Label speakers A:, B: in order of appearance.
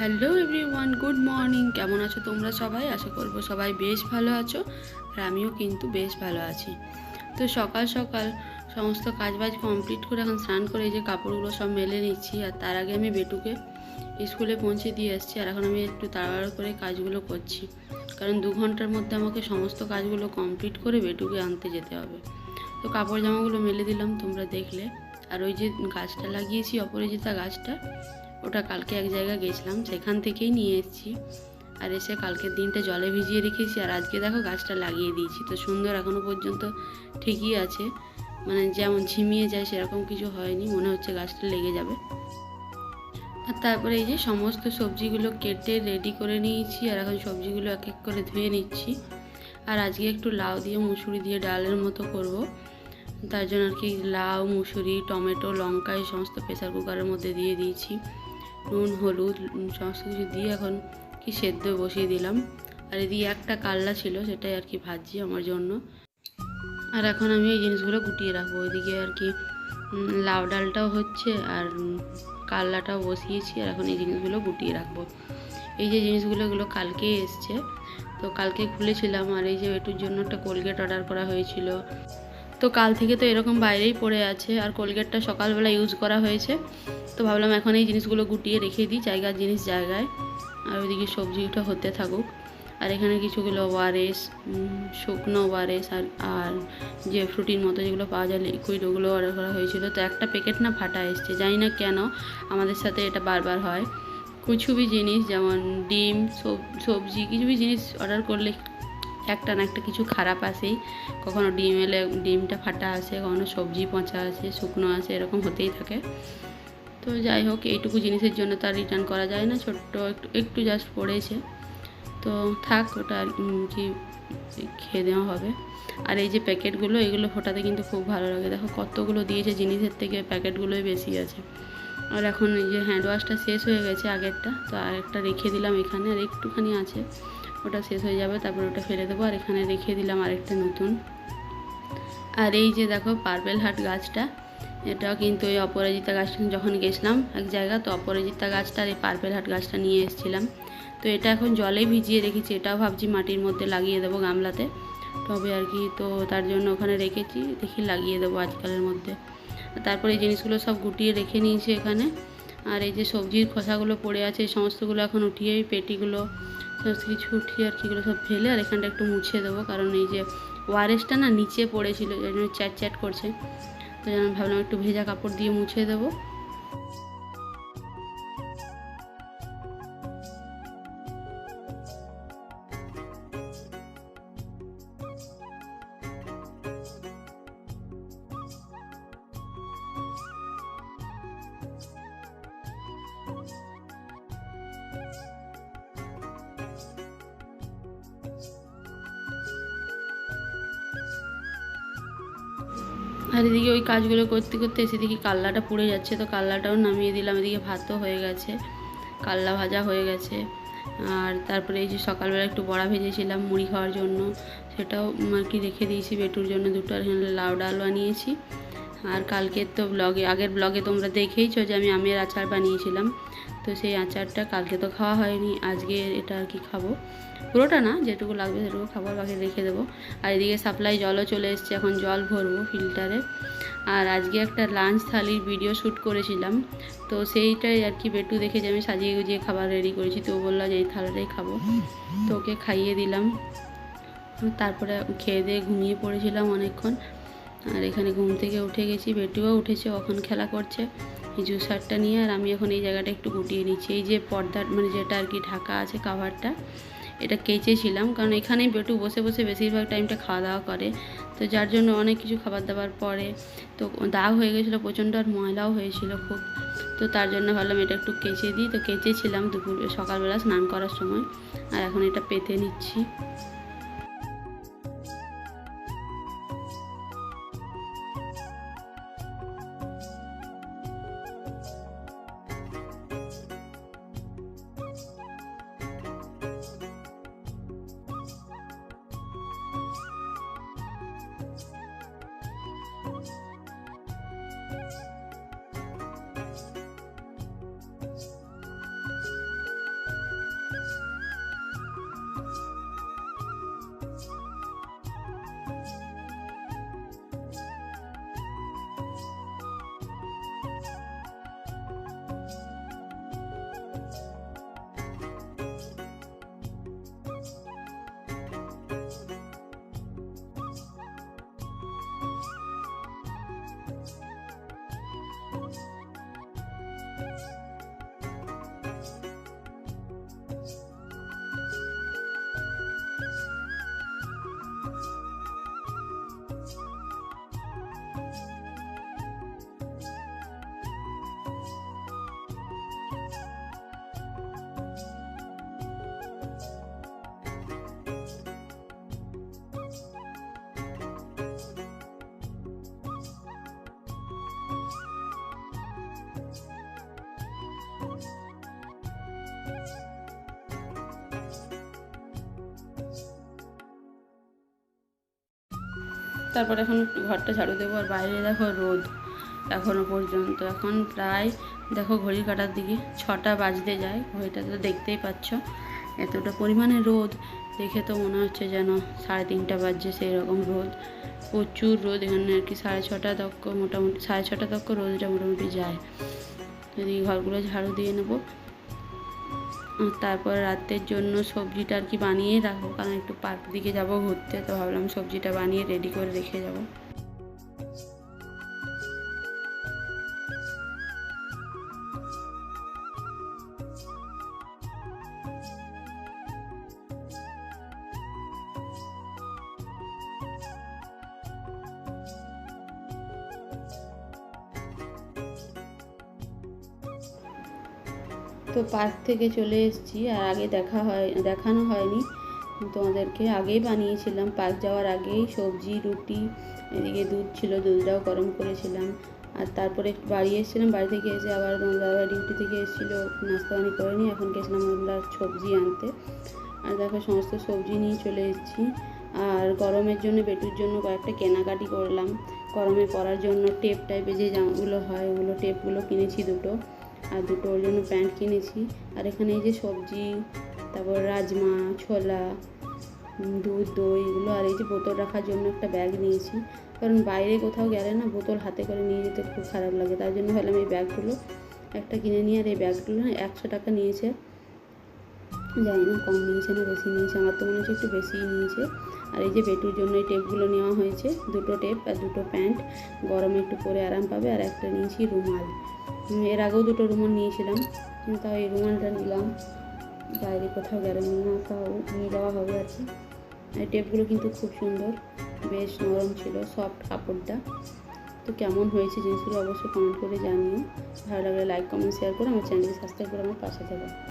A: Hello everyone, good morning. কেমন আছো তোমরা সবাই? আশা করব সবাই বেশ ভালো আছো, আর আমিও কিন্তু বেশ ভালো আছি। তো সকাল সকাল সমস্ত কাজবাজ কমপ্লিট করে এখন স্নান করে এই যে কাপড়গুলো সব মেলে নিচ্ছি, আর তার আগে আমি বেটুকে স্কুলে পৌঁছে দিয়ে এসেছি, আর এখন আমি একটু তাড়াতাড়ি করে কাজগুলো করছি। কারণ দু ঘণ্টার মধ্যে আমাকে সমস্ত কাজগুলো কমপ্লিট করে বেটুকে আনতে যেতে হবে। তো কাপড় জামাগুলো মেলে দিলাম তোমরা দেখলে। আর ওই যে গাছটা লাগিয়েছি অপরাজিতা গাছটা ওটা কালকে এক জায়গায় গেছিলাম, সেখান থেকেই নিয়ে এসেছি। আর এসে কালকের দিনটা জলে ভিজিয়ে রেখেছি, আর আজকে দেখো গাছটা লাগিয়ে দিয়েছি। তো সুন্দর এখনও পর্যন্ত ঠিকই আছে মানে যেমন ঝিমিয়ে যায় সেরকম কিছু হয়নি, মনে হচ্ছে গাছটা লেগে যাবে। আর তারপরে এই যে সমস্ত সবজিগুলো কেটে রেডি করে নিয়েছি, আর এখন সবজিগুলো এক এক করে ধুয়ে নিচ্ছি। আর আজকে একটু লাউ দিয়ে, মুসুরি দিয়ে ডালের মতো করব। তার জন্য আর কি লাউ, মুসুরি, টমেটো, লঙ্কা এই সমস্ত প্রেসার কুকারের মধ্যে দিয়ে দিয়েছি। নুন, হলুদ সমস্ত কিছু দিয়ে এখন কি সেদ্ধ বসিয়ে দিলাম। আর এদিকে একটা কাল্লা ছিল, সেটাই আর কি ভাজছি আমার জন্য। আর এখন আমি এই জিনিসগুলো গুটিয়ে রাখব। ওইদিকে আর কি লাউ ডালটাও হচ্ছে আর কাল্লাটাও বসিয়েছি। আর এখন এই জিনিসগুলো গুটিয়ে রাখব। এই যে জিনিসগুলো, এগুলো কালকেই এসছে। তো কালকে খুলেছিলাম আর এই যে এটুর জন্য একটা কোলগেট অর্ডার করা হয়েছিল। তো কাল থেকে তো এরকম বাইরেই পড়ে আছে আর কোলগেটটা সকালবেলা ইউজ করা হয়েছে। তো ভাবলাম এখন এই জিনিসগুলো গুটিয়ে রেখে দিই, জায়গার জিনিস জায়গায়। আর ওইদিকে সবজি সবজিটা হতে থাকুক। আর এখানে কিছুগুলো ওয়ারেস শুকনো ওয়ারেস আর আর যে ফ্রুটির মতো যেগুলো পাওয়া যায় লিকুইড ওগুলো অর্ডার করা হয়েছিল। তো একটা প্যাকেট না ফাটা এসছে, জানি না কেন আমাদের সাথে এটা বারবার হয়। কিছু জিনিস যেমন ডিম, সব- সবজি, কিছু বি জিনিস অর্ডার করলে একটা না একটা কিছু খারাপ আসেই কখনো ডিম এলে ডিমটা ফাটা আসে কখনো সবজি পচা আসে শুকনো আসে এরকম হতেই থাকে। তো যাই হোক, এইটুকু জিনিসের জন্য তার রিটার্ন করা যায় না, ছোট্ট একটু একটু জাস্ট পড়েছে। তো থাক, ওটা আর কি খেয়ে দেওয়া হবে। আর এই যে প্যাকেটগুলো, এগুলো ফোটাতে কিন্তু খুব ভালো লাগে। দেখো কতগুলো দিয়েছে জিনিসের থেকে, প্যাকেটগুলোই বেশি আছে। আর এখন এই যে হ্যান্ড ওয়াশটা শেষ হয়ে গেছে আগেরটা, তো আরেকটা রেখে দিলাম এখানে, আর একটুখানি আছে। ওটা শেষ হয়ে যাবে, তারপর ওটা ফেলে দেবো। আর এখানে রেখে দিলাম আরেকটা নতুন। আর এই যে দেখো পার্পেল হাট গাছটা, এটাও কিন্তু ওই অপরাজিতা গাছটা যখন গেছিলাম এক জায়গা, তো অপরাজিতা গাছটা আর এই পার্পেল হাট গাছটা নিয়ে এসেছিলাম। তো এটা এখন জলে ভিজিয়ে রেখেছি, এটাও ভাবছি মাটির মধ্যে লাগিয়ে দেবো গামলাতে। তবে আর কি, তো তার জন্য ওখানে রেখেছি, দেখি লাগিয়ে দেবো আজকালের মধ্যে। তারপরে এই জিনিসগুলো সব গুটিয়ে রেখে নিয়েছি এখানে। আর এই যে সবজির খোসাগুলো পড়ে আছে, এই সমস্তগুলো এখন উঠিয়ে পেটিগুলো সমস্ত কিছু উঠিয়ে আর কিগুলো সব ফেলে আর এখানটা একটু মুছে দেবো। কারণ এই যে ওয়ারেসটা না নিচে পড়েছিল যার জন্য চ্যাট চ্যাট করছে। তো যেন ভাবলাম একটু ভেজা কাপড় দিয়ে মুছে দেবো। আর এদিকে ওই কাজগুলো করতে করতে এসে দেখি কাল্লাটা পুড়ে যাচ্ছে, তো কাল্লাটাও নামিয়ে দিলাম। এদিকে ভাতও হয়ে গেছে, কাল্লা ভাজা হয়ে গেছে। আর তারপরে এই যে সকালবেলা একটু বড়া ভেজেছিলাম মুড়ি খাওয়ার জন্য, সেটাও আর কি রেখে দিয়েছি বেটুর জন্য দুটো, আর লাউ ডাল বানিয়েছি। আর কালকের তো ব্লগে আগের ব্লগে তোমরা দেখেইছো যে আমি আমের আচার বানিয়েছিলাম। তো সেই আচারটা কালকে তো খাওয়া হয়নি, আজকে এটা আর কি খাব। পুরোটা না, যেটুকু লাগবে সেটুকু খাবার বাকি রেখে দেবো। আর এদিকে সাপ্লাই জলও চলে এসছে, এখন জল ভরবো ফিল্টারে। আর আজকে একটা লাঞ্চ থালির ভিডিও শ্যুট করেছিলাম, তো সেইটাই আর কি বেটু দেখে যে আমি সাজিয়ে গুজিয়ে খাবার রেডি করেছি, তো বলল যে এই থালাটাই খাব। তো ওকে খাইয়ে দিলাম। তারপরে খেয়ে দিয়ে ঘুমিয়ে পড়েছিলাম অনেকক্ষণ। আর এখানে ঘুম থেকে উঠে গেছি, বেটুও উঠেছে কখন খেলা করছে। এই জুসারটা নিয়ে, আর আমি এখন এই জায়গাটা একটু গুটিয়ে নিচ্ছি। এই যে পর্দার মানে যেটা আর কি ঢাকা আছে কাভারটা এটা কেচেছিলাম। কারণ এখানেই বেটু বসে বসে বেশিরভাগ টাইমটা খাওয়া দাওয়া করে। তো যার জন্য অনেক কিছু খাবার দাবার পরে, তো দাগ হয়ে গেছিল প্রচণ্ড আর ময়লাও হয়েছিল খুব। তো তার জন্য ভাবলাম এটা একটু কেচে দিই। তো কেচেছিলাম দুপুর, সকালবেলা স্নান করার সময়। আর এখন এটা পেতে নিচ্ছি। তারপর এখন একটু ঘরটা ঝাড়ু দেবো, আর বাইরে দেখো রোদ এখনও পর্যন্ত। এখন প্রায় দেখো ঘড়ি কাটার দিকে ছটা বাজতে যায়, ঘড়িটা তো দেখতেই পাচ্ছ। এতটা পরিমাণে রোদ, দেখে তো মনে হচ্ছে যেন সাড়ে তিনটা বাজছে সেই রকম রোদ। প্রচুর রোদ, এখানে আর কি সাড়ে ছটা তক্ক মোটামুটি, সাড়ে ছটা তক্ক রোদটা মোটামুটি যায়। যদি ঘরগুলো ঝাড়ু দিয়ে নেব তারপর রাতের জন্য সবজিটা আর কি বানিয়ে রাখব। কারণ একটু পার্ক দিকে যাব ঘুরতে, তো ভাবলাম সবজিটা বানিয়ে রেডি করে রেখে যাব। তো পার্ক থেকে চলে এসেছি আর আগে দেখা হয়, দেখানো হয়নি। তোমাদেরকে আগেই বানিয়েছিলাম। পার্ক যাওয়ার আগেই সবজি, রুটি, এদিকে দুধ ছিল, দুধটাও গরম করেছিলাম। আর তারপরে বাড়ি এসেছিলাম। বাড়ি থেকে এসে আবার দাদা ডিউটি থেকে এসেছিল, নাস্তা পানি করেনি এখন গেছিলাম আমরা সবজি আনতে। আর দেখো সমস্ত সবজি নিয়ে চলে এসেছি। আর গরমের জন্য, বেটুর জন্য কয়েকটা কেনাকাটি করলাম। গরমে পরার জন্য টেপ টাইপের যে জামাগুলো হয়, ওগুলো, টেপগুলো কিনেছি দুটো। আর দুটো ওর জন্য প্যান্ট কিনেছি। আর এখানে এই যে সবজি, তারপর রাজমা, ছোলা দুধ, দই এগুলো আর এই যে বোতল রাখার জন্য একটা ব্যাগ নিয়েছি। কারণ বাইরে কোথাও গেলে না বোতল হাতে করে নিয়ে যেতে খুব খারাপ লাগে। তার জন্য ভাবলাম এই ব্যাগগুলো একটা কিনে নিয়ে আর এই ব্যাগগুলো না একশো টাকা নিয়েছে। জানি না কম নিয়েছে না বেশি নিয়েছে। আমার তো মনে হচ্ছে একটু বেশিই নিয়েছে। আর এই যে বেটুর জন্য এই টেপগুলো নেওয়া হয়েছে, দুটো টেপ আর দুটো প্যান্ট। গরমে একটু পরে আরাম পাবে আর একটা নিয়েছি রুমাল। এর আগেও দুটো রুমাল নিয়েছিলাম কিন্তু এই রুমালটা নিলাম। বাইরে কোথাও গেলে না তাও নিয়ে যাওয়া হবে আর কি। এই টেপগুলো কিন্তু খুব সুন্দর, বেশ নরম ছিল, সফট কাপড়টা। তো কেমন হয়েছে জিনিসগুলো অবশ্যই কমেন্ট করে জানিও। ভালো লাগলে লাইক কমেন্ট শেয়ার করে আমার চ্যানেলকে সাবস্ক্রাইব করে আমার পাশে থাকো।